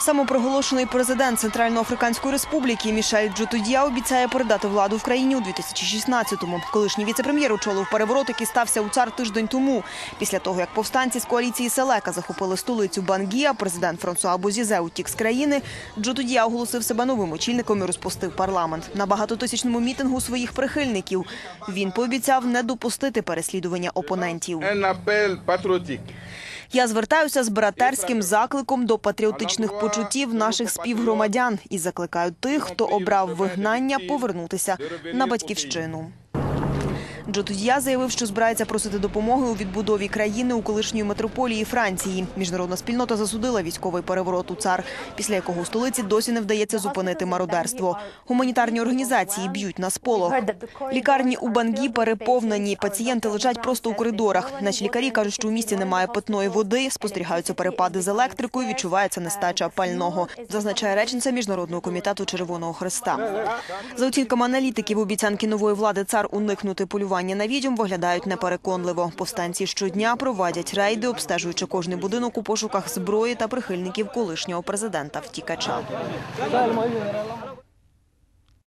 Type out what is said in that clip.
Самопроголошений президент Центральноафриканської республіки Мішель Джутудія обіцяє передати владу в країні у 2016-му. Колишній віце-прем'єр очолив переворот, який стався у цар тиждень тому. Після того, як повстанці з коаліції Селека захопили столицю Бангі, а президент Франсуа Бозізе утік з країни, Джутудія оголосив себе новим очільником і розпустив парламент. На багатотисячному мітингу своїх прихильників він пообіцяв не допустити переслідування опонентів. Я звертаюся з братерським закликом до патріотичних почуттів наших співгромадян і закликаю тих, хто обрав вигнання, повернутися на батьківщину. Джотудія заявив, що збирається просити допомоги у відбудові країни у колишньої метрополії Франції. Міжнародна спільнота засудила військовий переворот у цар, після якого у столиці досі не вдається зупинити мародерство. Гуманітарні організації б'ють на сполох. Лікарні у Бангі переповнені. Пацієнти лежать просто у коридорах. Наші лікарі кажуть, що у місті немає питної води, спостерігаються перепади з електрикою, відчувається нестача пального, зазначає речниця міжнародного комітету Червоного Христа. За оцінками аналітиків, обіцянки нової влади цар уникнути полювання на відьом виглядають непереконливо. Повстанці щодня провадять рейди, обстежуючи кожний будинок у пошуках зброї та прихильників колишнього президента втікача.